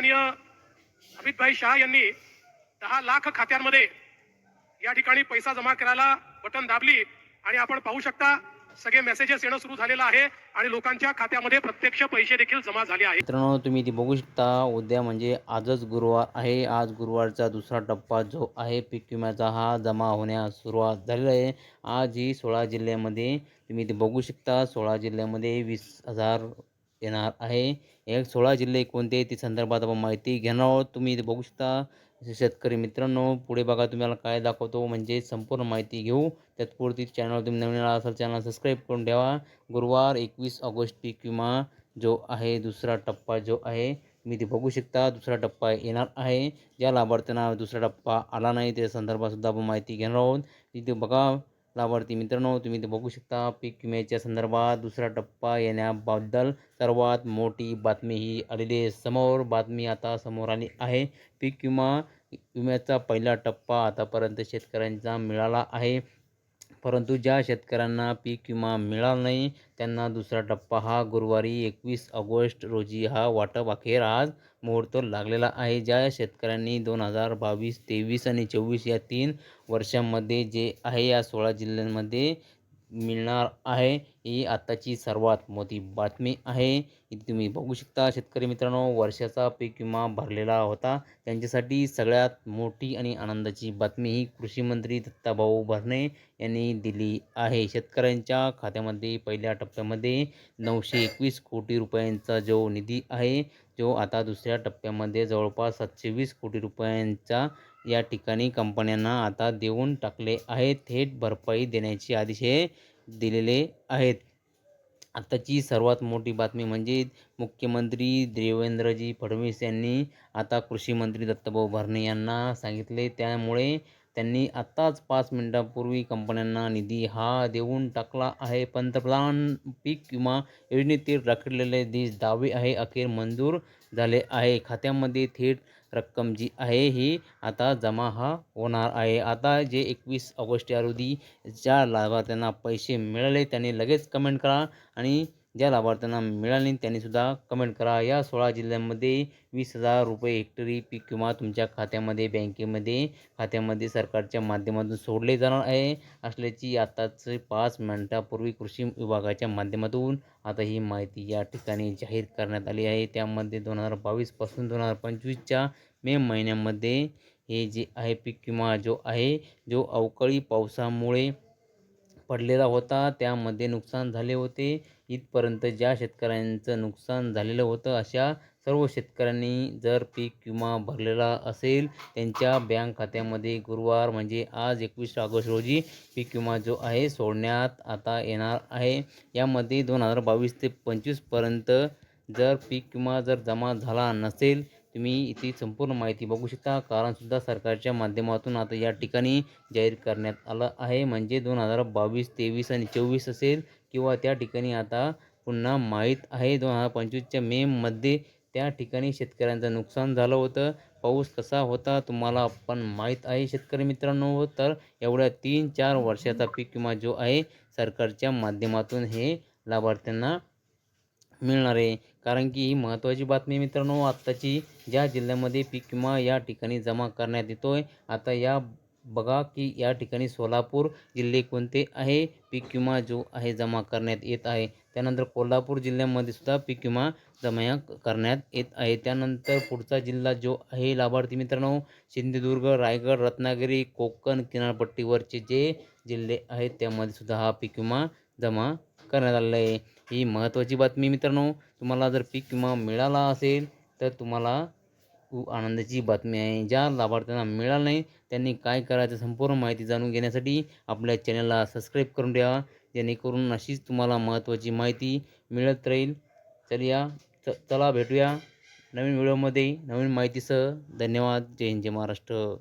माननीय अमितभाई शहा यांनी दहा लाख खात्यांमध्ये या ठिकाणी पैसा जमा करायला बटन दाबली आणि आपण पाहू शकता सगळे मेसेजेस येणं सुरू झालेलं आहे आणि लोकांच्या खात्यामध्ये प्रत्यक्ष पैसे देखील जमा झाले आहेत. मित्रांनो तुम्ही ती बघू शकता उद्या म्हणजे आजच गुरुवार आहे. आज गुरुवारचा दुसरा टप्पा जो आहे पीक विम्याचा हा जमा होण्यास सुरुवात झालेला आहे. आज ही सोळा जिल्ह्यामध्ये तुम्ही ते बघू शकता सोळा जिल्ह्यामध्ये वीस हजार येणार आहे. एक सोळा जिल्हे कोणते ते संदर्भात आपण माहिती घेणार आहोत. तुम्ही इथे बघू शकता. शेतकरी मित्रांनो पुढे बघा तुम्हाला काय दाखवतो. म्हणजे संपूर्ण माहिती घेऊ. त्याचपुरती चॅनल तुम्ही नवीन आला असाल चॅनल सबस्क्राईब करून ठेवा. गुरुवार एकवीस ऑगस्ट पीक विमा जो आहे दुसरा टप्पा जो आहे तुम्ही ते बघू शकता. दुसरा टप्पा येणार आहे. ज्या लाभार्थ्यांना दुसरा टप्पा आला नाही त्या संदर्भातसुद्धा आपण माहिती घेणार आहोत. इथे बघा लाभार्थी मित्रांनो तुम्ही ते बघू शकता पीक विम्याच्या संदर्भात दुसरा टप्पा येण्याबद्दल सर्वात मोठी बातमी ही आलेली आहे समोर. बातमी आता समोर आली आहे. पीक विमा विम्याचा पहिला टप्पा आतापर्यंत शेतकऱ्यांचा मिळाला आहे. परंतु ज्या शेतकऱ्यांना पीक विमा मिळाला नाही त्यांना दुसरा टप्पा हा गुरुवारी एकवीस ऑगस्ट रोजी हा वाटप अखेर आज मुहूर्त लागलेला आहे ज्या शेतकऱ्यांनी दोन हजार बावीस तेवीस आणि चोवीस या तीन वर्षांमध्ये जे आहे या सोळा जिल्ह्यांमध्ये मिळणार आहे. ही आत्ताची सर्वात मोठी बातमी आहे. इथे तुम्ही बघू शकता शेतकरी मित्रांनो वर्षाचा पीक विमा भरलेला होता. त्यांच्यासाठी सगळ्यात मोठी आणि आनंदाची बातमी ही कृषी मंत्री दत्ताभाऊ भरणे यांनी दिली आहे. शेतकऱ्यांच्या खात्यामध्ये पहिल्या टप्प्यामध्ये नऊशे एकवीस कोटी रुपयांचा जो निधी आहे जो आता दुसऱ्या टप्प्यामध्ये जवळपास सातशे वीस कोटी रुपयांचा या ठिकाणी कंपन्यांना आता देऊन टाकले आहे थेट भरपाई देण्याचे आदेश हे दिलेले आहेत. आत्ताची सर्वात मोठी बातमी म्हणजे मुख्यमंत्री देवेंद्रजी फडणवीस यांनी आता कृषी मंत्री दत्ताभाऊ भरणे यांना सांगितले. त्यामुळे त्यांनी आत्ताच पाच मिनिटांपूर्वी कंपन्यांना निधी हा देऊन टाकला आहे. पंतप्रधान पीक विमा योजनेतील रखडलेले दिस दावे आहे. अखेर मंजूर झाले आहे. खात्यामध्ये थेट रक्कम जी आहे ही आता जमा हा होणार आहे. आता जे एकवीस ऑगस्ट या रोजी ज्या लाभार्थ्यांना पैसे मिळाले त्यांनी लगेच कमेंट करा आणि ज्या लाभार्थ्यांना मिळाले त्यांनीसुद्धा कमेंट करा. या सोळा जिल्ह्यांमध्ये वीस हजार रुपये हेक्टरी पीक विमा तुमच्या खात्यामध्ये बँकेमध्ये खात्यामध्ये सरकारच्या माध्यमातून सोडले जाणार आहे. असल्याची आताच पाच मिनटापूर्वी कृषी विभागाच्या माध्यमातून आता ही माहिती या ठिकाणी जाहीर करण्यात आली आहे. त्यामध्ये दोन हजार बावीसपासून दोन हजार पंचवीसच्या मे महिन्यामध्ये हे जे आहे पीक विमा जो आहे जो अवकाळी पावसामुळे पडलेला होता त्यामध्ये नुकसान झाले होते. इथपर्यंत ज्या शेतकऱ्यांचं नुकसान झालेलं होतं अशा सर्व शेतकऱ्यांनी जर पीक विमा भरलेला असेल त्यांच्या बँक खात्यामध्ये गुरुवार म्हणजे आज एकवीस ऑगस्ट रोजी पीक विमा जो आहे सोडण्यात आता येणार आहे. यामध्ये दोन हजार बावीस ते पंचवीसपर्यंत जर पीक विमा जर जमा झाला नसेल तुम्ही इथे संपूर्ण माहिती बघू शकता. कारणसुद्धा सरकारच्या माध्यमातून आता या ठिकाणी जाहीर करण्यात आलं आहे. म्हणजे दोन हजार बावीस तेवीस आणि चोवीस असेल किंवा त्या ठिकाणी आता पुन्हा माहीत आहे. दोन हजार पंचवीसच्या मेमध्ये त्या ठिकाणी शेतकऱ्यांचं नुकसान झालं होतं. पाऊस कसा होता तुम्हाला पण माहीत आहे शेतकरी मित्रांनो. तर एवढ्या तीन चार वर्षाचा पीक विमा जो आहे सरकारच्या माध्यमातून हे लाभार्थ्यांना मिळणार आहे. कारण की ही महत्त्वाची बातमी मित्रांनो आत्ताची ज्या जिल्ह्यामध्ये पीक विमा या ठिकाणी जमा करण्यात येतो आहे आता या बघा की या ठिकाणी सोलापूर जिल्हे कोणते आहे? पीक विमा जो आहे जमा करण्यात येत आहे. त्यानंतर कोल्हापूर जिल्ह्यामध्ये सुद्धा पीक विमा जमा करण्यात येत आहे. त्यानंतर पुढचा जिल्हा जो आहे लाभार्थी मित्रांनो सिंधुदुर्ग रायगड रत्नागिरी कोकण किनारपट्टीवरचे जे जिल्हे आहेत त्यामध्ये सुद्धा हा पीक विमा जमा करण्यात आलेला आहे. ही महत्त्वाची बातमी मित्रांनो तुम्हाला जर पीक विमा मिळाला असेल तर तुम्हाला खूप आनंदाची बातमी आहे. ज्या लाभार्थ्यांना मिळाला नाही त्यांनी काय करायचं संपूर्ण माहिती जाणून घेण्यासाठी आपल्या चॅनलला सबस्क्राईब करून ठेवा. जेणेकरून अशीच तुम्हाला महत्त्वाची माहिती मिळत राहील. चल या च चला भेटूया नवीन व्हिडिओमध्ये. नवीन माहितीसह धन्यवाद. जय हिंद जय महाराष्ट्र.